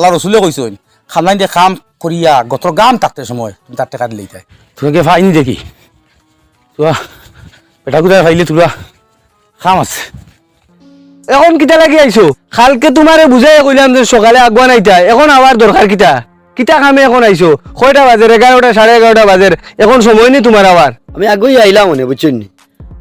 আল্লাহ রসুলে কইসইন খামলাইন দিয়ে কাম করিয়া গতর গাম থাকতে সময় তুমি তার টাকা দিলেই তাই তোকে ফাইনি দেখি? তোরা পেটা কোথায় ফাইলে তোরা খাম আছে। এখন কিতা লাগি আইছো কালকে তোমারে বুঝাই কইলাম যে সকালে আগুয়া নাইতা এখন আবার দরকার কিতা। কিতা কামে এখন আইছো কয়টা বাজের এগারোটা সাড়ে এগারোটা বাজের এখন সময় নেই তোমার আবার আমি আগেই আইলাম মনে বুঝছেন নি?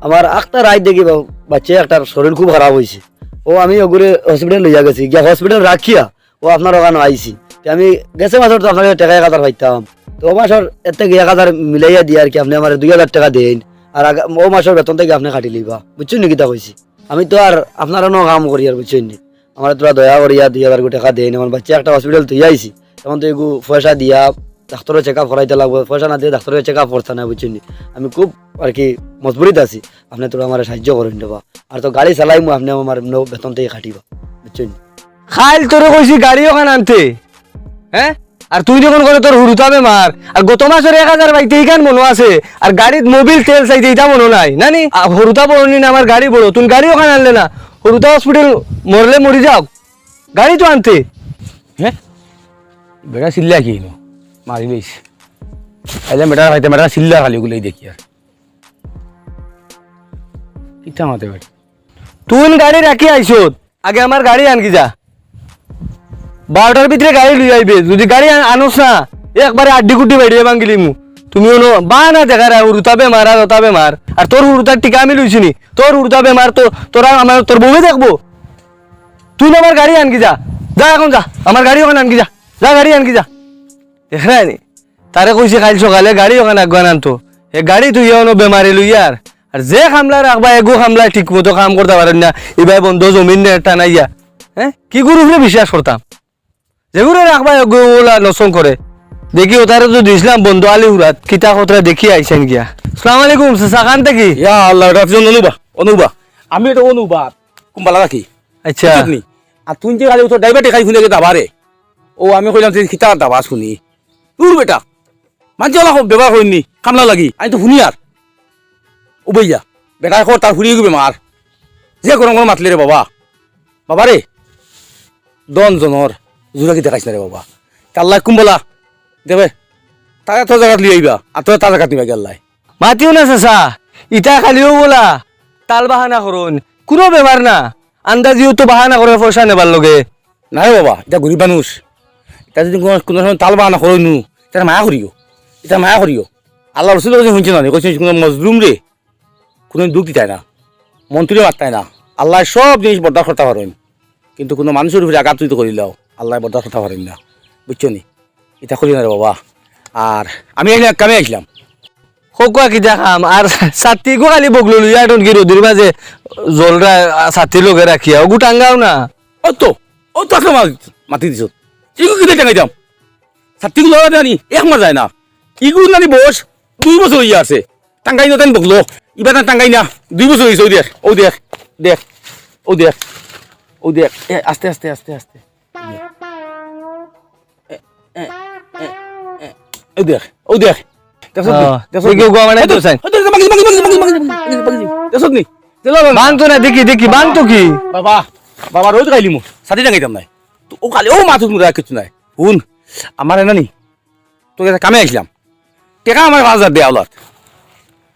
আমার একটা রাত দেখি বা- বাচ্চা একটা শরীর খুব খারাপ হয়েছে ও আমি ওগুলো হসপিটাল লইয়া গেছি। গিয়া হসপিটাল রাখিয়া ও আপনার ওখানে আইছি। তে আমি গেছে মাসের তো আপনাকে টাকা এক হাজার পাইতাম। তো ও মাসের এর থেকে এক হাজার মিলাইয়া দিয়ে আর কি আপনি আমার দুই হাজার টাকা দেন। আর ও মাসের বেতন থেকে আপনি কাটি লইবা বুঝছেন নি কিতা কইছি? আমি তো আর আপনার অন্য কাম করি আর, বুঝছেন নি? আমার তোরা দয়া করিয়া দুই হাজার টাকা দেন। আমার বাচ্চা একটা হসপিটাল তুই আইছি। তখন তো এগু পয়সা দিয়া ডাক্তারের চেক আপ করাইতে লাগবে। পয়সা না দিয়ে ডাক্তারের চেক আপ করতে না বুঝছেন আমি খুব আর কি মজবুরিত আছি। আপনি তোরা আমার সাহায্য করেন দেবা। আর তো গাড়ি চালাই মু আপনি আমার বেতন থেকে খাটিবা বুঝছেন খাইল তোরে কইছি গাড়ি ওখানে আনতে? হ্যাঁ আর তুই যখন করে তোর হুরুতাবে মার আর গত মাসের এক হাজার বাইতে এইখান মনে আছে আর গাড়িত মোবিল তেল চাইতে এটা মনে নাই নানি হরুতা বড় নি না আমার গাড়ি বড় তুমি গাড়ি ওখানে আনলে না? হরুতা হসপিটাল মরলে মরি যাও গাড়ি তো আনতে। হ্যাঁ বেটা চিল্লা কি মারি লইছে। আইলে বেটা খাইতে বেটা চিল্লা খালি ওগুলোই দেখি আর কিতা মাতে বেটা। তুই গাড়ি রাখি আইছো আগে আমার গাড়ি আনকি যা। বারোটার ভিতরে গাড়ি লই আইবে। যদি গাড়ি আন- আনোস না, একবারে আড্ডি কুটি বাইরে ভাঙ্গিলি মু। তুমি হলো বা না দেখা রা উড়তাবে মারা রতাবে মার আর তোর উড়তার টিকা আমি লইছি নি। তোর উড়তাবে মার তো তোরা আমার তোর বউয়ে দেখব। তুই আমার গাড়ি আনকি যা। যা এখন যা। আমার গাড়ি ওখানে আনকি যা। যা গাড়ি আনকি যা। দেখ নি তারে কইছে কাল সকালে গাড়ি ওখানে আগুয়ান আনতো। এ গাড়ি তুই এনো বেমারে লইয়ার আর যে খামলা রাখবা এগো খামলা ঠিক মতো কাম করতে পারেন না। এবার বন্ধ জমিন নে টানাইয়া হ্যাঁ কি গুরু বিশ্বাস করতাম যেগুলো রাখবা ওলা নসং করে দেখি ওতারে তো দিছিলাম বন্ধু আলি হুরাত কিতা কতরা দেখি আইছেন গিয়া। সালাম আলাইকুম সাকান থেকে ইয়া আল্লাহ একজন অনুবা অনুবা। আমি এটা অনুবা কুম্বালা রাখি আচ্ছা। আর তুই যে খালি তোর ড্রাইভার দেখাই শুনে দাবারে ও আমি কইলাম তুই খিতা দাবা শুনি। তোর বেটা মাঝে ওলা ব্যবহার করিনি কামলা লাগি আমি তো শুনি আর ও বইয়া বেটা কর তার ফুরিয়ে গেবে মার যে গরম গরম মাতলে রে বাবা। বাবা রে দন জনের জোরাকি দেখাইছ না রে বাবা। কাল্লা কুম্বলা দেবে? তোর জায়গাত লিয়ে আইবা আর তোর তার জায়গাত নিবা গেল্লাই মাতিও না চাচা ইটা খালিও বলা। তাল বাহানা করুন কোনো বেমার না। আন্দাজিও তো বাহানা করে পয়সা নেবার লগে। নাই বাবা এটা গরিব মানুষ এটা যদি কোনো সময় তাল বাহানা করো নু এটা মায়া করিও এটা মায়া করিও আল্লাহ রসুল কাছে শুনছে না কৈছে কোনো মজলুম রে কোনো দুঃখ দিতাই না। মন্ত্রীও মারতাই না। আল্লাহ সব জিনিস বরদাস্ত করতে পারেন কিন্তু কোনো মানুষের উপরে আঘাত তুই তো করিলাও আল্লাহ বরদাস্ত করতে পারেন না। বুঝছ নি? এটা করি না রে বাবা। আর আমি আইলাম কামে আসলাম। খোকা কি দেখাম? আর ছাতি গো খালি বগলো লইয়া টন কি রোদির মাঝে জলরা ছাতির লগে রাখিয়া ওগু টাঙ্গাও না। ও তো ও তো আসলে মাতি দিছ। ইগু কিনে টাঙাই যাম? ছাত্রী গুলো জানি এক মাস যায় না। ইগু নানি বস দুই বছর হইয়া আছে। টাঙ্গাই না তাই বকলো ইবার না টাঙ্গাই না। দুই বছর হয়েছে ও দেখ ও দেখ দেখ ও দেখ ও দেখ। এ আস্তে আস্তে আস্তে আস্তে। ও দেখ ও দেখ দেখছত নি? অ, দেখছত দেখি নি? ওগো আমার হয়তো- এতো চাই। এটা বাগিছে, বাগিছে, বাগিছে, বাগিছে, বাগিছে, বাগিছে, বাগিছে। দেখছত নি? চলো, চলো, বাংতো না দেখি দেখি কি বাবা বাবা রোজ খাইলি মো সাথে টাঙাইতাম নাই তো ও খালি ও মাথা মুড়া কিছু নাই শুন আমার এনা নি তোকে কামে আসলাম টেকা আমার পাঁচ হাজার দেয়া ওলাত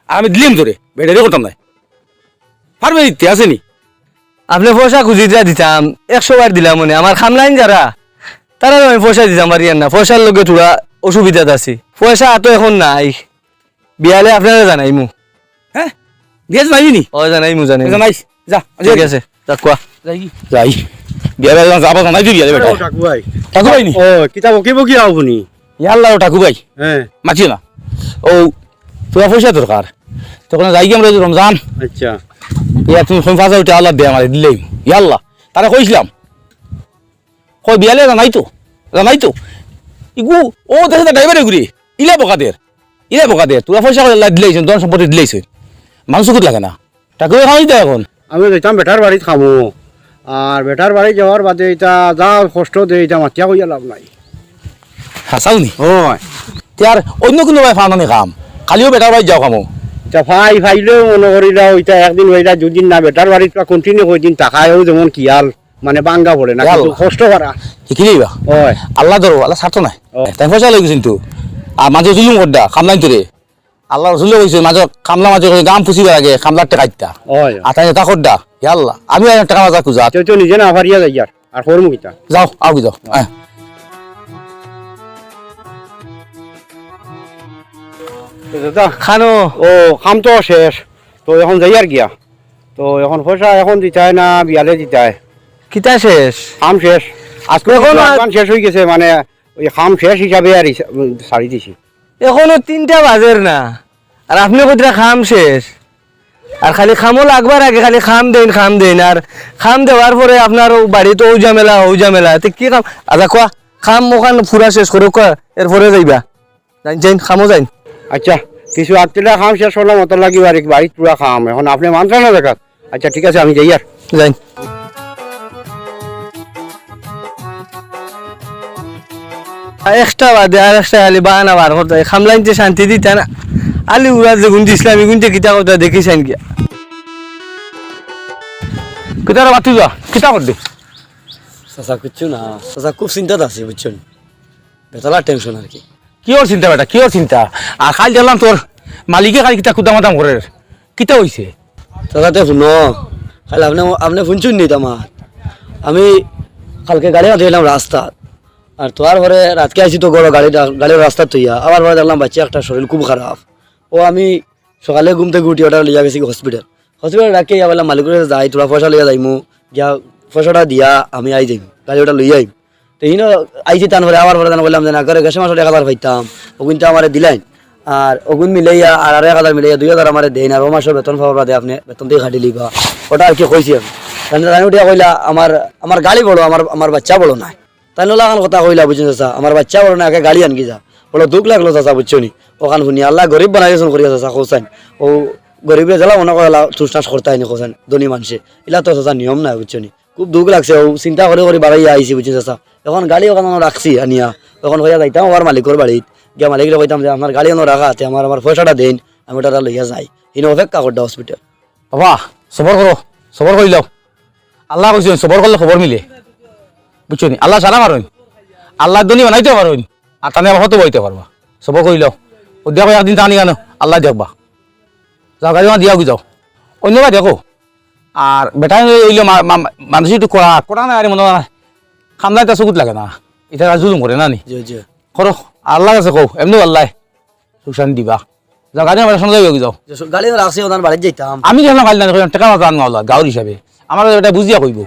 আর আমি দিলাম তোরে বেড়ে করতাম নাই পারবে দিতে আসেনি আপনি পয়সা খুঁজি দিয়া দিতাম একশো বার দিলাম মনে আমার খামলাইন যারা তারা আমি পয়সা দিতাম পারি না। পয়সার লগে থোড়া অসুবিধাত আছি। পয়সা এত এখন নাই। বিয়ালে আপনারা জানাই মু হ্যাঁ? দিয়েছ নাই নি? ও জানাই জানাই জানাইস। যা ঠিক আছে তা কোয়া যাই। কি? যাই। বিয়া বেলা যাবা জানাই দিবি বেটা। ঠাকু ভাই ঠাকু ভাই নি? ও কিতা বকিব কি আপুনি ইয়াল্লা ও ঠাকু ভাই হ্যাঁ মাছিও না। ও তোরা পয়সা দরকার তখন যাই আমরা রমজান আচ্ছা। ইয়া তুমি ফোন ফাঁসা উঠে আল্লাহ দে আমার দিলেই। ইয়াল্লা তারা কইছিলাম কই বিয়ালে জানাই তো জানাই তো ইগু ও দেখে ড্রাইভারে ঘুরি। ইলা বোকাদের ইলা বোকাদের তোরা পয়সা করে দিলেইছ ধন সম্পত্তি দিলেইছ মাংস কুত লাগে না। টাকা খাওয়াই তো এখন। আমি যাইতাম বেটার বাড়িত খামো। আর বেটার বাড়ি যাওয়ার বাদে এটা যা কষ্ট দে এটা মাতিয়া কইয়া লাভ নাই। হাসাও নি? হয়। তার অন্য কোনো ভাই ফানানি কাম কালিও বেটার বাড়ি যাও খামো। তা ভাই ভাইলেও মনে করিলা ওইটা একদিন হইলা দুদিন না। বেটার বাড়িত কন্টিনিউ কই দিন টাকায়ও যেমন কিয়াল মানে বাঙ্গা পড়ে না। কিন্তু কষ্ট করা। শিখি দিবা? হয়। আল্লাহ ধরো আল্লাহ ছাড়তো নাই। তাই পয়সা লই গেছেন তো আর মাঝে জুলুম করদা খামলাইন তোরে। আল্লাহ রসুলে কইছে মাঝে খামলা মাঝে কইছে গাম ফুসিবে আগে খামলার টাকা দিতা। হয়। আর তাই তা করদা হে আল্লাহ আমি আর টাকা মাজা খুঁজা। তুই তো নিজে না হারিয়া যাই আর আর করমু কিতা? যাও আও কি যাও হ্যাঁ। দাদা খানো। ও কাম তো শেষ। তো এখন যাই আর গিয়া। তো এখন পয়সা এখন দিতায় না বিয়ালে দিতায়? কিতা শেষ? কাম শেষ। আজকে এখন শেষ হয়ে গেছে মানে ওই কাম শেষ হিসাবে আর ছাড়ি দিছি। এখনও তিনটা বাজের না। আর আপনি কোথায় খাম শেষ। আর খালি খামও লাগবার আগে খালি খাম দেন খাম দেন। আর খাম দেওয়ার পরে আপনার বাড়িতে ও ঝামেলা ও ঝামেলা। তো কি খাম? আচ্ছা কোয়া খাম ওখান ফুরা শেষ করে কোয়া এরপরে যাইবা। যাইন যাইন খামও যাইন। আচ্ছা কিছু আটটা খাম শেষ হলাম অত লাগিব আর কি, বাড়িত পুরা খাম। এখন আপনি মানছেন না দেখাত আচ্ছা ঠিক আছে আমি যাই আর। যাইন। এক্সট্রা বাদে আর এক্সট্রা খালি বাহানা বার করতে খামলাইন যে শান্তি দিতা না আলি উড়া যে গুন্দি ইসলামী গুনতে কিতা কথা দেখিছেন কি কিতার বাতি যা কিতা কর দে চাচা কিচ্ছু না। চাচা খুব চিন্তাত আছে বুঝছেন। বেতলার টেনশন আর কি। কিয়র চিন্তা বেটা কিয়র চিন্তা? আর খাল দিলাম তোর মালিকে খালি কিতা কুদাম দাম করে কিতা হইছে চাচাতে শুনো। খালি আপনি আপনি শুনছুন নি আমার আমি কালকে গাড়ি মাঠে এলাম রাস্তাত আর তোয়ার পরে রাতকে আইসি তো গড় গাড়ি গাড়ির রাস্তা তৈয়া আবার পরে দেখলাম বাচ্চা একটা শরীর খুব খারাপ। ও আমি সকালে ঘুম থেকে উঠি, ওটা লিয়া গেছি হসপিটাল হসপিটাল রাখি ইয়া বললাম মালিকের যাই, তোরা পয়সা লইয়া যাইমু। গিয়া পয়সাটা দিয়া আমি আই যাইম গাড়ি ওটা লইয়া আইম। তো ইনো আইছি তান পরে, আবার পরে তান বললাম যে, না করে গেছে মাসে এক হাজার পাইতাম। ওগুনটা আমার দিলাইন আর ওগুন মিলাইয়া, আর এক হাজার মিলাইয়া দুই হাজার আমার দেন, আর ও মাসের বেতন পাওয়ার বাদে আপনি বেতন দিয়ে খাটি লিবা। ওটা আর কি কইছি আমি। উঠিয়া কইলা, আমার আমার গাড়ি বড় আমার আমার বাচ্চা বলো নাই তাই নোলা খান কথা কইলা, বুঝছেন চাচা? আমার বাচ্চা বড় না একে গাড়ি আনকি যা। বড় দুঃখ লাগল চাচা, বুঝছ নি? ওখান শুনি, আল্লাহ গরিব বানাই দিয়েছেন করিয়া চাচা কোসাইন ও গরিবে জ্বালা মনে করা টুসটাস করতে হয়নি কোসাইন ধনী মানুষে ইলা তো চাচা নিয়ম নাই, বুঝছ নি? খুব দুঃখ লাগছে, ও চিন্তা করে করে বাড়াইয়া আইছি বুঝছেন চাচা। এখন গাড়ি ওখানে রাখছি আনিয়া। তখন হইয়া যাইতাম আমার মালিকর বাড়িত গিয়া মালিকরে কইতাম যে আমার গাড়ি এনে রাখা আছে আমার আমার পয়সাটা দেন, আমি ওটা লইয়া যাই। ইনো অপেক্ষা করতে হসপিটাল বাবা সবর করো সবর করি লও আল্লাহ কইছেন সবর করলে খবর মিলে। বুঝছ আল্লাহ সারা পারুন আল্লাহ দনি বানাইতে পারুন আর তানে হতে বইতে পারবা। সবর করি লও। ও দেখো একদিন টানি কেন আল্লাহ দেখবা। যাও গাড়ি দিয়া যাও অন্যবা দেখো। আর বেটাই এইল মানুষ একটু করা করা না আরে মনে হয়। খামলাই তা চকুত লাগে না। এটা জুলুম করে না নি? করো। আল্লাহ আছে কও এমনি আল্লাহ। সুখ শান্তি দিবা। যাও গাড়ি আমার সঙ্গে যাও। গাড়ি রাখছি ওনার বাড়িতে যাইতাম। আমি যখন কালি না টাকা গাঁর হিসাবে। আমার এটা বুঝিয়া কইব।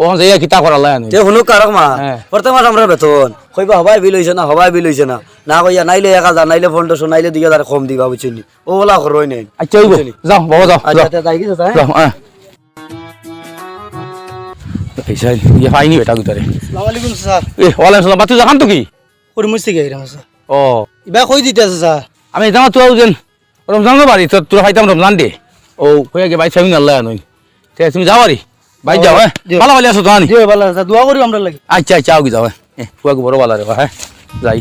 ওখান যাইয়া কিতা করা লাই আনি। তে শুনো কারক মা মাস আমরা বেতন। কইবা হবাই বিল হইছে না হবাই বিল হইছে না। না কইয়া নাইলে এক হাজার নাইলে পনেরোশো নাইলে দুই হাজার কম দিবা বুঝছি ও ওলা করই নাই। আচ্ছা যাও বাবা যাও আচ্ছা তে যাই গেছে যাও হ্যাঁ পয়সা ইয়ে পাইনি বেটা ভিতরে সালামালাইকুম স্যার। এ ওয়ালাইকুম সালাম। বাতু যাখান তো কি? করিমুজ থেকে আইরাম স্যার ও ইবা কই দিতে আছে স্যার আমি জানা তুই যেন। রমজান বাড়ি তো তোর খাইতাম রমজান দে। ও কইয়া গে বাইক চাবি না আল্লাহ আনুই ঠিক আছে তুমি যাও বাড়ি বাইক যাও হ্যাঁ? ভালো ভালো আছো তো আনি ভালো আছে। দোয়া করি আমরা লাগি। আচ্ছা আচ্ছা আগে যাও হ্যাঁ। ফুয়াকে বড় ভালো রে হ্যাঁ। যাই।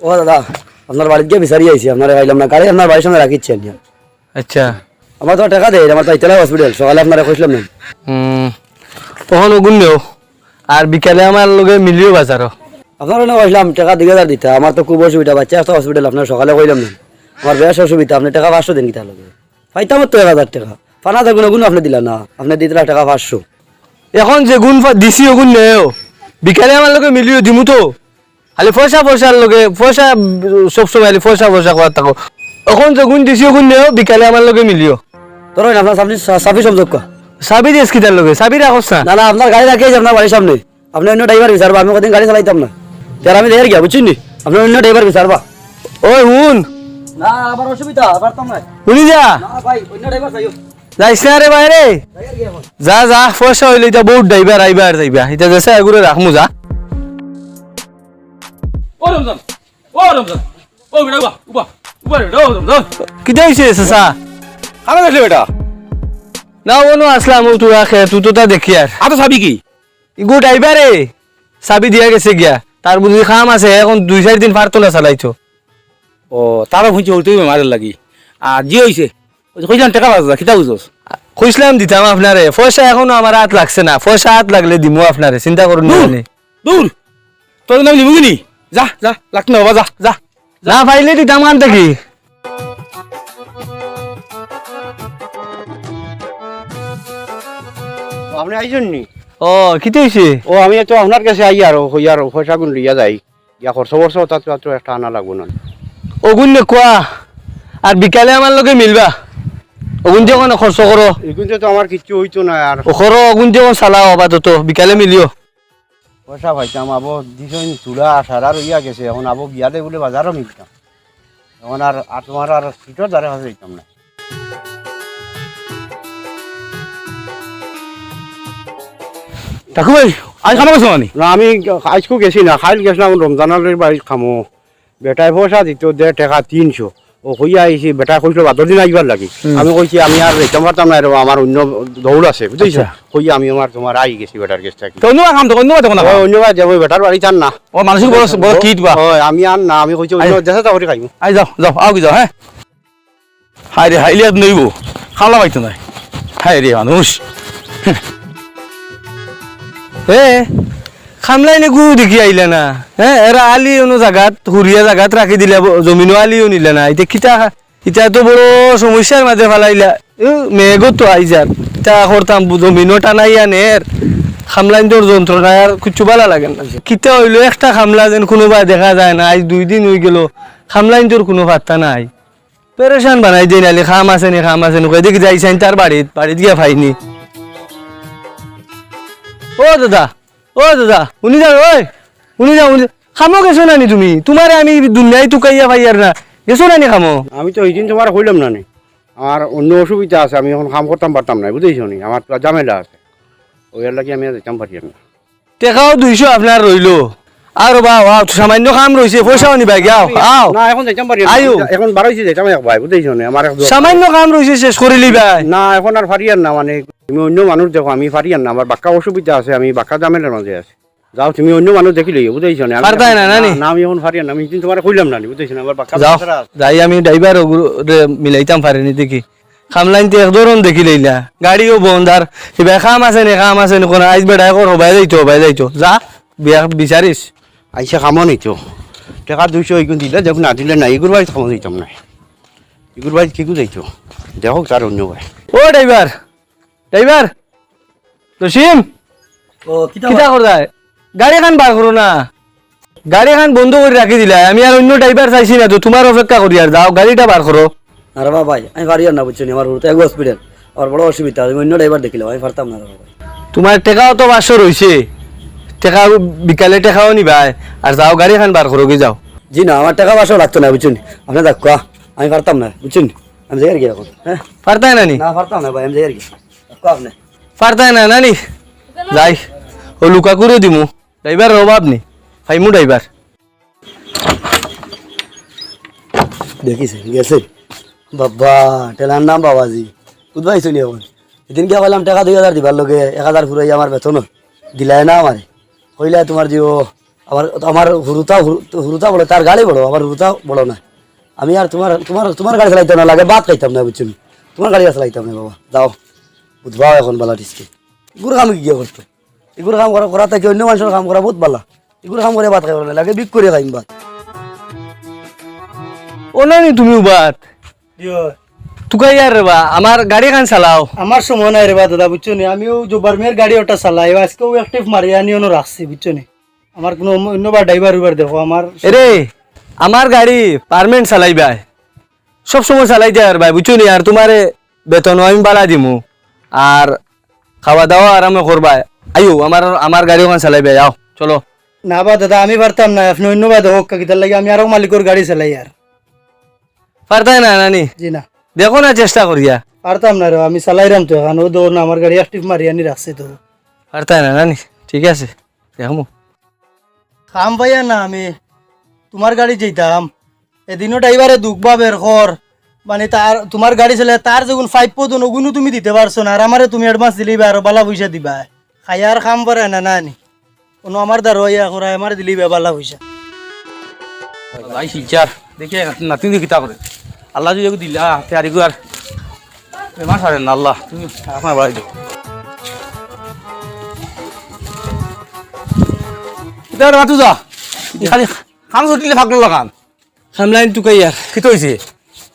ও দাদা আপনার বাড়িতে গিয়ে বিচারি আইছি। আপনার আইলাম না গাড়ি আপনার বাড়ির সঙ্গে রাখিচ্ছেন? আচ্ছা। আমার তো টাকা দেয় আমার তো ইতলা হসপিটাল সকালে আপনারা কইছিলাম না। তখন ওগুন নেও আর বিকালে আমার লগে মিলিও বাজারও। আপনার না কইলাম টাকা দুই হাজার দিতে। আমার তো খুব অসুবিধা বাচ্চা একটা হসপিটাল আপনার সকালে কইলাম না। আমার বেশ অসুবিধা আপনি টাকা পাঁচশো দিন কিতা লাগে? পাইতাম তো এক হাজার টাকা। ফানা থাকুন গুণ আপনি দিলা না। আপনি দিতে টাকা পাঁচশো। এখন যে গুণ দিছি ওগুন নেও। বিকালে আমার লগে মিলিও দিমু তো। খালি পয়সা পয়সার লগে পয়সা সব সময় খালি পয়সা পয়সা করার থাকো। এখন যে গুণ দিছি ওগুন নেও বিকালে আমার লগে মিলিও। তোর আপনার সামনে সাফি সংযোগ কর চাবি দিস কিতার লগে চাবি রাখস না না না আপনার গাড়ি রাখিয়েছি আপনার বাড়ির সামনে আপনি অন্য ড্রাইভার বিচারবা আমি কদিন গাড়ি চালাইতাম না তার আমি দেখে গিয়া বুঝছেন নি? আপনি অন্য ড্রাইভার বিচারবা ওই হুন না আমার অসুবিধা পারতাম না শুনি যা। না ভাই অন্য ড্রাইভার চাইও যাইস না রে বাইরে? যা যা পয়সা হইলে এটা বহুত ড্রাইভার আইবার যাইবা। এটা যাচ্ছে এগুলো রাখমু যা। ও রমজান ও রমজান ও বেটা উবা উবা উবা রে রমজান কিটা হইছে চাচা? খানা দেখলে বেটা? না ওনো আসলাম ও তুই রাখে তুই তো তা দেখি আর আতো চাবি কি? ইগু ড্রাইভারে চাবি দিয়া গেছে গিয়া। তার বুঝি খাম আছে এখন দুই চার দিন পারতো না চালাইছো ও তারা ভুঁচি হইতে মারের লাগি। আর জি হইছে কইলাম টাকা বাজা খিতা বুঝোস? কইসলাম দিতাম আপনারে পয়সা এখনও আমার হাত লাগছে না পয়সা হাত লাগলে দিমু আপনারে চিন্তা করুন না জানি। দূর। তোর নাম লিবি নি যা যা লাখ না বাবা যা যা। না পাইলে দিতাম কান থেকে আপনি আইছেন নি? ও কিতে হইছে ও আমি তো আপনার কাছে আই আর হই আর পয়সা গুণ লিয়া যাই। ইয়া খরচ বর্ষ তাত তো একটা আনা লাগবো না। অগুন নে কোয়া আর বিকালে আমার লগে মিলবা। অগুন যে কোন খরচ করো এগুলো তো আমার কিচ্ছু হইতো না আর ওখরো অগুন যে কোন চালাও আপাতত বিকালে মিলিও। পয়সা পাইতাম আবো দিছন চূড়া সারা রইয়া গেছে এখন আবো গিয়ালে বলে বাজারও মিলতাম এখন আর আর তোমার আর সিটর দ্বারা হাতে দিতাম না। তাকু ভাই আজ খানা গেছো মানে? না আমি আজকু গেছি না খাইল গেছিলাম রমজানের বাড়ি খামো। বেটায় পয়সা দিত দেড় টাকা তিনশো। ও কইয়া আইছি বেটা কইছিল বাদর দিন আইবার লাগি? আমি কইছি আমি আর রেতাম পারতাম না আমার অন্য দৌড় আছে বুঝছ কইয়া আমি আমার তোমার আই গেছি বেটার গেছটা কি অন্য কাম তো অন্য দেখো না অন্য কাজ যাব বেটার বাড়ি চান না। ও মানসিক বড় বড় কিট বা? হয় আমি আর না আমি কইছি অন্য দেশে যাব খাইমু। আই যাও যাও আও কি যাও হ্যাঁ হাই রে হাইলে নইব খাওয়া পাইতো নাই। হাই রে মানুষ। হে। খামলাই নে গু দেখি আইলে না। হ্যাঁ এরা আলি অনু জাগাত হুরিয়া জাগাত রাখি দিলে জমিনও আলিও নিলে না। এটা কিতা এটা তো বড় সমস্যার মাঝে ফেলাইলা মেঘ তো আইজার তা করতাম জমিনও টানাই আনের খামলাইন তোর যন্ত্রণা আর কিছু ভালো লাগে না। কিতা হইল, একটা খামলা যেন কোনোবা দেখা যায় না। আজ দুই দিন হয়ে গেল খামলাইন তোর কোনো পাত্তা নাই। পেরেশান বানাই দিই নালি খাম আছে নি, খাম আছে নি দেখি যাইছেন তার বাড়িত বাড়িত গিয়া পাইনি ও দাদা। ও দাদা শুনি যাও ওই শুনি যাও শুনি খামো গেছো নানি তুমি? তোমারে আমি দুনিয়ায় টুকাইয়া পাইয়ার না। গেছো নানি খামো। আমি তো এই দিন তোমার কইলাম না নি আমার অন্য অসুবিধা আছে আমি এখন কাম করতাম পারতাম না বুঝেছ নি? আমার তো ঝামেলা আছে। ওই লাগি আমি আর যেতাম পারি না। টেকাও দুইশো আপনার রইল আর বা সামান্য কাম রয়েছে পয়সাও নিবা গাও আও। না এখন যেতাম পারি আয়ু। এখন বারোইছে যেতাম এক ভাই বুঝেছ নি? আমার সামান্য কাম রয়েছে শেষ করে লিবাই। না এখন আর পারি না মানে তুমি অন্য মানুষ দেখো আমি পারি না। আমার বাক্কা অসুবিধা আছে আমি বাক্কা ঝামেলার মাঝে আছে। যাও তুমি অন্য মানুষ দেখি লইও বুঝেছ নি? না, আমি এখন পারি না আমি কিন্তু তোমার কইলাম না বুঝেছ না? আমার বাক্কা যাও যাই আমি ড্রাইভার মিলাইতাম পারিনি দেখি। খামলাইন তো এক ধরন দেখি লইলা। গাড়িও বন্ধ আর এবার খাম আছে নি খাম আছে কোনো আইস বেড়াই কর হবাই যাইতো হবাই যাইতো যা বিয়া বিচারিস আইসা খামো নি তো। টাকা দুইশো এইগুন দিলে দেখুন না দিলে না এগুর বাড়ি খামো দিতাম না এগুর বাড়ি কেকু যাইতো দেখো তার অন্য ভাই। ও ড্রাইভার ড্রাইভার ও কিতা করদায় গাড়ি খান বার করো না। গাড়ি খান বন্ধ করে রাখি দিলা। আমি আর অন্য ড্রাইভার চাইছি না তো তোমার অপেক্ষা করি আর যাও। গাড়িটা বার করো না রে ভাই আমি পারি আর না বুঝছ নি? আমার হুড়তে এক হসপিটাল আমার বড় অসুবিধা আমি অন্য ড্রাইভার দেখিলাম আমি পারতাম না ভাই তোমার টেকাও তো পাঁচশো রয়েছে টেকা বিকালে টেকাও নিবাই আর যাও গাড়ি খান বার করো গে যাও। জি না আমার টাকা পয়সাও লাগতো না বুঝছ নি? আপনি দেখ আমি পারতাম না বুঝছ নি? আমি যাই আর কি এখন হ্যাঁ পারতাই না নি? না পারতাম না ভাই আমি যাই আর কি। কোয়া আপনি পারতাই না? নানি যাই ও লুকা করে দিমু। ড্রাইভার অভাব নি? ফাইমু ড্রাইভার দেখিছে গেছে। বাবা টেলার নাম বাবাজি। বুঝবাইছো নি? এখন এদিন গিয়া কইলাম টাকা দুই হাজার দিবার লগে এক হাজার ফুরাই আমার বেতন দিলাই না আমারে কইলা তোমার যে আমার আমার হুরুতা হুরুতা বড় তার গাড়ি বড় আমার হুরুতা বড় না। আমি আর তোমার তোমার তোমার গাড়ি চালাইতাম না লাগে বাদ খাইতাম না বুঝছ? তোমার গাড়ি চালাইতাম না বাবা। যাও। বুঝবাও এখন বালা টিসকে এগুলো কাম কি করতো এগুলো কাম করা করা থেকে অন্য মানুষের কাম করা বহুত বালা। এগুলো কাম করে ভাত খাইব না লাগে বিক করে খাইম ভাত। ও নানি তুমি বাত তুকাই আর রে বা আমার গাড়ি খান চালাও। আমার সময় নাই রে বা দাদা বুঝছ নি? আমিও জোবার মেয়ের গাড়ি ওটা চালাই আজকেও অ্যাক্টিভ মারি আনিও রাখছি বুঝছ নি? আমার কোনো অন্যবার ড্রাইভার উবার দেখো আমার এরে আমার গাড়ি পারমেন্ট চালাইবাই। সব সময় চালাই যায় আর ভাই বুঝছ নি? আর তোমারে বেতন আমি বালা দিমু। আর খাওয়া দাওয়া আরামে করবাই আইও আমার আমার গাড়ি ওখান চালাইবাই যাও চলো। না বা দাদা আমি পারতাম না আপনি অন্যবার দেখো কিতার লাগে আমি আরও মালিকের গাড়ি চালাই আর। পারতাই না নানি? জি না। দেখো না চেষ্টা করিয়া। পারতাম না রে আমি চালাইরাম তো এখন ও দৌড় না আমার গাড়ি অ্যাক্টিভ মারি আনি রাখছি তো। পারতাই না নানি? ঠিক আছে দেখমু। খাম পাইয়া না আমি তোমার গাড়ি যেতাম। এদিনও ড্রাইভারে দুঃখবা বের কর। মানে তার তোমার গাড়ি চলে তার যখন ফাইভ পদন ওগুনো তুমি দিতে পারছ না আর আমারে তুমি অ্যাডভান্স দিলিবা আর বালা পয়সা দিবা। খাই খাইয়ার খাম পারে না না নি। কোনো আমার দ্বারা ইয়া করা আমার দিলিবা বালা পয়সা। ভাই শিলচার দেখি নাতিন কিতা করে আল্লাহ যদি দিলা তেয়ারি কর বেমার সারেন না আল্লাহ তুমি আপনার বাড়াই দিও রাতু যা খালি খাম ছুটিলে ফাঁকলো লাগান। খামলাইন টুকাইয়ার কি হয়েছে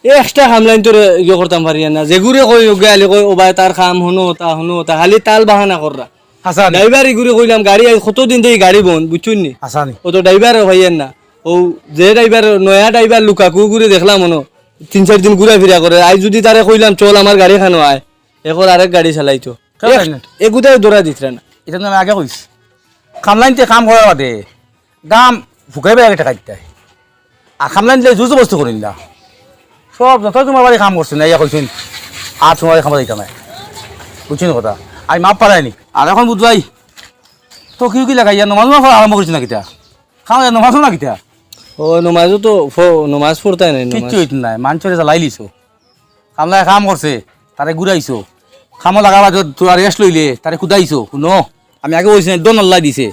এক্সট্রা খামলাইন তোর ইয়ে করতাম পারি না। যেগুরে কই ওগে আলি কই ওবাই তার খাম হনো তা হনো তা খালি তাল বাহানা কররা হাসানি ড্রাইভার ইগুরে কইলাম গাড়ি আই কতদিন থেকে গাড়ি বন্ধ বুঝছুন নি? হাসানি ও তো ড্রাইভার ভাইয়েন না। ও যে ড্রাইভার নয়া ড্রাইভার লুকাকু ঘুরে দেখলাম মনো তিন চার দিন ঘুরা ফিরা করে আই যদি তারে কইলাম চল আমার গাড়ি খানো আয় এখন আরেক গাড়ি চালাইতো? এগুতাই দৌড়া দিতরা না। এটা তো আমি আগে কইছি খামলাইনতে কাম করার বাদে। গাম ফুকাই বেড়ে টাকা দিতে আর খামলাইন দিলে জুজু বস্তু করিন না সব যত তোমার বাড়ি কাম করছেন ইয়া কইছেন আর তোমার বাড়ি খামা দিতে নাই। বুঝছেন কথা? আমি মাপ পারাইনি আর এখন বুঝবাই তো কি কি লাগাই ইয়া নমাজ নমাজ আরম্ভ করছি না কিতা খাওয়া নমাজও না কিতা ও নমাজও তো নমাজ পড়তাই নাই কিচ্ছু হইত নাই মানুষের জ্বালাই লিছো খামলায় কাম করছে তারে ঘুরাইছো খামো লাগাবা তোরা রেস্ট লইলে তারে কুদাইছো। ন আমি আগে বলছি না দন আল্লাহ দিছে।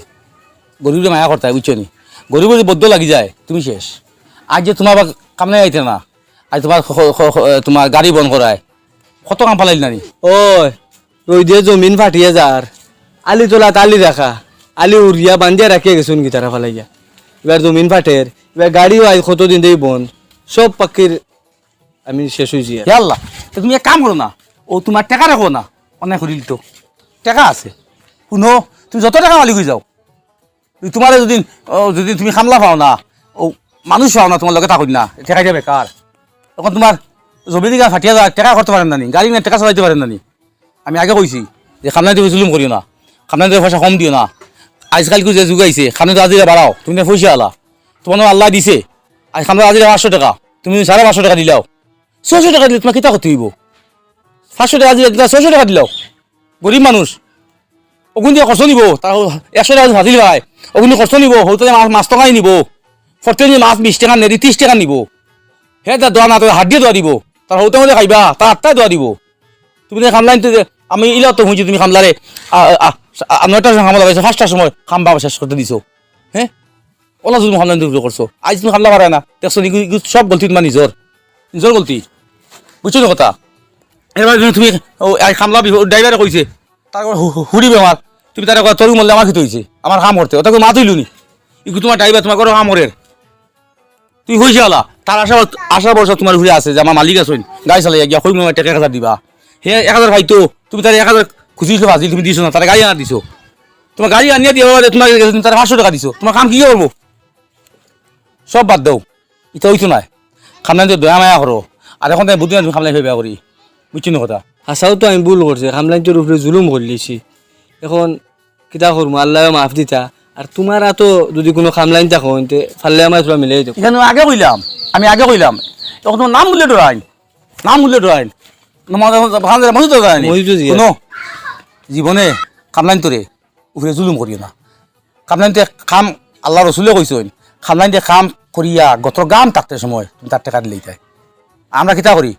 গরিবরে মায়া করতে হয় বুঝছ নি? গরিবের বদ্ধ লাগি যায় তুমি শেষ। আজ যে তোমার কামনে আইতে না আজ তোমার তোমার গাড়ি বন্ধ করায় কত কাম পালাইল নানি? ওই রই দিয়ে জমিন ফাটিয়ে যার আলি তোলা আলি রাখা আলি উড়িয়া বান্ধিয়া রাখিয়ে গেছুন তারা ফালাইয়া এবার জমিন ফাটের এবার গাড়িও আই কতদিন দেই বন্ধ। সব পাখির আমি শেষ হয়েছি আর। আল্লাহ তুমি এক কাম করো না। ও তোমার টাকা রাখো না। অনেক করিল তো টাকা আছে। শুনো তুমি যত টাকা মালিক হয়ে যাও। তোমার যদি যদি তুমি খামলা পাও না ও মানুষ পাও না তোমার লগে থাকুন না। টাকা দিয়ে বেকার তখন তোমার জমিনি গা ফাটিয়া যায় টাকা করতে পারেন নানি, গাড়ি না টাকা চালাইতে পারেন নানি। আমি আগে কইছি যে খামলাই তুমি জুলুম করিও না খামলাই তুমি পয়সা কম দিও না। আজকালকে যে যুগ আইছে খামলাই তো আজিরা বাড়াও তুমি পয়সা আলা। তোমার আল্লাহ দিছে, আজ খামলাই আজিরা পাঁচশো টাকা, তুমি সাড়ে পাঁচশো টাকা দিলাও ছয়শো টাকা দিলে তোমার কিতা করতে হইব পাঁচশো টাকা দিলে, ছয়শো টাকা দিলাও গরিব মানুষ ওগুন দিয়ে কষ্ট নিব তার একশো টাকা ভাজিল ভাই দিয়ে কষ্ট নিব হয়তো মাছ মাছ টকাই নিব। নিয়ে মাছ বিশ টাকা নেরি ত্রিশ টাকা নিব। হে তার দোয়া না তোর হাত দিয়ে দোয়া দিব। তার হতে হলে খাইবা, তার আটটাই দোয়া দিব। তুমি খামলাইন তো আমি ইলা তো হুঁচি তুমি খামলারে নয়টার সময় খামলা পাইছো, পাঁচটার সময় খাম্বা শেষ করতে দিছো। হ্যাঁ ওলা যদি খামলাইন তুমি করছ। আজ তুমি খামলা পারে না। দেখছ সব গলতি তোমার নিজর নিজর গলতি। বুঝছ না কথা? এবার তুমি খামলা ড্রাইভারে কইছে তারপর হুড়ি বেমার তুমি তার তোর মরলে আমার খেতে হয়েছে আমার কাম করতে ওটাকে মা তুইলু নি। ইগু তোমার ড্রাইভার তোমার কোনো কাম তুই হয়েছে আলা তার আশা আশা বর্ষা তোমার ঘুরে আছে যে আমার মালিক আছে গাড়ি চালাই গিয়া কই এক হাজার দিবা। হে এক হাজার ভাই তো, তুমি তার এক হাজার খুঁজিছো ভাজি, তুমি দিছো না, তার গাড়ি আনা দিছো। তোমার গাড়ি আনিয়ে দিয়ে তোমার তুমি তার পাঁচশো টাকা দিছো। তোমার কাম কি করব? সব বাদ দাও। এটা হইতো নাই। খামলাই তো দয়া মায়া করো। আর এখন তাই বুদ্ধি তুমি খামলাই বেয়া করি। বুঝছি না কথা? আশাও তো আমি ভুল করছি খামলাইনটোর উপরে জুলুম করলিছি এখন কিতা করব আল্লাহ মাফ দিতা। আর তোমার এত যদি কোনো খামলাইন থাকো তে ফাললে আমার তোরা মিলাই দেবো এখানে আগে কইলাম আমি আগে কইলাম। তখন তোমার নাম বললে ডরাইন নাম বললে ডরাইন। তো জীবনে কামলাইন তোরে উপরে জুলুম করিও না। কামলাইনতে খাম আল্লাহ রসুলে কইছেন খামলাইনতে খাম করিয়া গতর গাম থাকতে সময় তুমি তার টাকা দিলেই তাই। আমরা কিতা করি?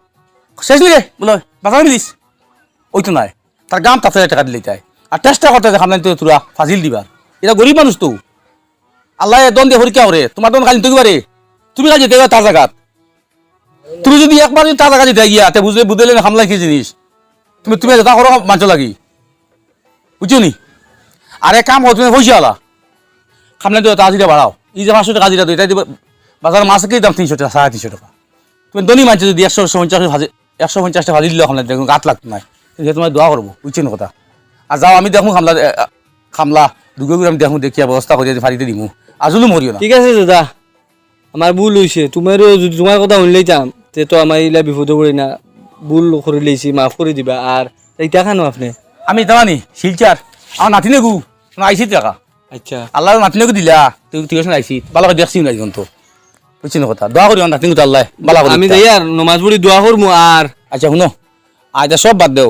শেষ নিলে বলে বাজার মিলিস ওই তো নাই তার গাম থাকতে টাকা দিলেই তাই। আর চেষ্টা করতে খামলাইন তোরা ফাজিল দিবার। এটা গরিব মানুষ তো। আল্লাহ দন দিয়ে পরীক্ষা করে তোমার দন কালি তুই পারে। তুমি কাজে দেবে তার জায়গাত তুমি যদি একবার যদি তার জায়গা দিতে গিয়া, তে বুঝলে বুঝলে না হামলা কি জিনিস। তুমি তুমি যেটা করো মাঞ্চ লাগি। বুঝছ নি? আরে কাম হো তুমি পয়সা আলা। খামলে তো তাজিটা বাড়াও। এই যে পাঁচশো টাকা দিটা এটা বাজার মাছ কি দাম? তিনশো টাকা, সাড়ে তিনশো টাকা। তুমি দনি মানছো যদি একশো পঞ্চাশ ভাজি একশো পঞ্চাশটা ভাজি দিলে খামলা দেখুন গাত লাগতো যে তোমার দোয়া করব, বুঝছ না কথা? আর যাও, আমি দেখুন খামলা খামলা দেখিয়া ব্যবস্থা করে ফাড়িতে দিমু। আজুলো মরিও না। ঠিক আছে দাদা আমার ভুল হয়েছে তোমারও যদি তোমার কথা শুনলেইতাম তে তো আমার ইলা বিপদ করি না। ভুল করে লেছি মাফ করে দিবা। আর এইটা খানো আপনি? আমি তামানি শিলচার আমার নাতিনে গু আইসি টাকা আচ্ছা। আল্লাহ নাতিনে গু দিলা তুই তুই আসলে আইসি বালা করে দেখছি নাই তো বুঝছি না কথা? দোয়া করি আমার নাতিনে তো আল্লাহ বালা করে আমি যাই আর নমাজ পড়ি দোয়া করব আর আচ্ছা শুনো। আচ্ছা সব বাদ দেও।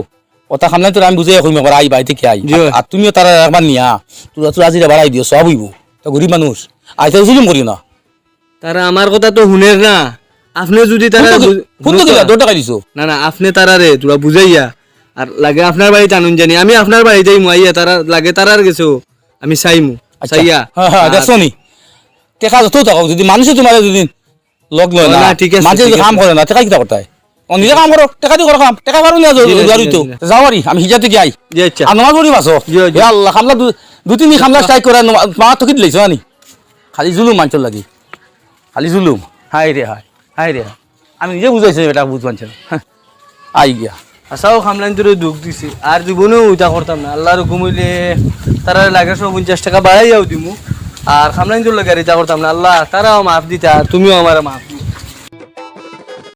কথা খামলাই তোর আমি বুঝে কইম একবার আই বাড়িতে কি আই। আর তুমিও তারা একবার নিয়া। তোরা তোর আজিরা বাড়াই দিও সব হইব। তো গরিব মানুষ আইতে জুলুম করিও না। তারা আমার কথা তো শুনের না? আপনি যদি তারা ফোন তো দিলা টাকা দিছো। না না আপনি তারা রে তোরা বুঝাইয়া আর লাগে আপনার বাড়িতে আনুন জানি। আমি আপনার বাড়িতে আইয়া তারা লাগে তারার গেছো। আমি চাইমু। আচ্ছা। চাইয়া। হ্যাঁ হ্যাঁ দেখছ নি টেকা যত টাকা যদি। মানুষে তোমার যদি লগ লয় না, ঠিক আছে, মানুষে কাম। করে না টেকা কিটা করতে হয় ও নিজে কাম করো টাকা দিয়ে করো কাম টাকা পারো না জরুরি তো। যাও পারি আমি হিজা থেকে আই। আর নামাজ পড়ি বাসো আল্লাহ খামলা দু- দু তিন খামলা স্ট্রাইক করে মা তো কি দিলাইছো আনি খালি জুলুম মাঞ্চল লাগি। খালি জুলুম। হাই রে হাই। হাই রে আমি নিজে বুঝাইছি এটা বুঝ মানছিল আই গিয়া। আসাও খামলাইন তোর দুঃখ দিছে। আর জীবনেও উইটা করতাম না। আল্লাহর হুকুম হইলে তারা লাগে সব পঞ্চাশ টাকা বাড়াই যাও দিমু। আর খামলাইন তোর লাগে আর ইটা করতাম না। আল্লাহ তারাও মাফ দিতা আর তুমিও আমার মাফ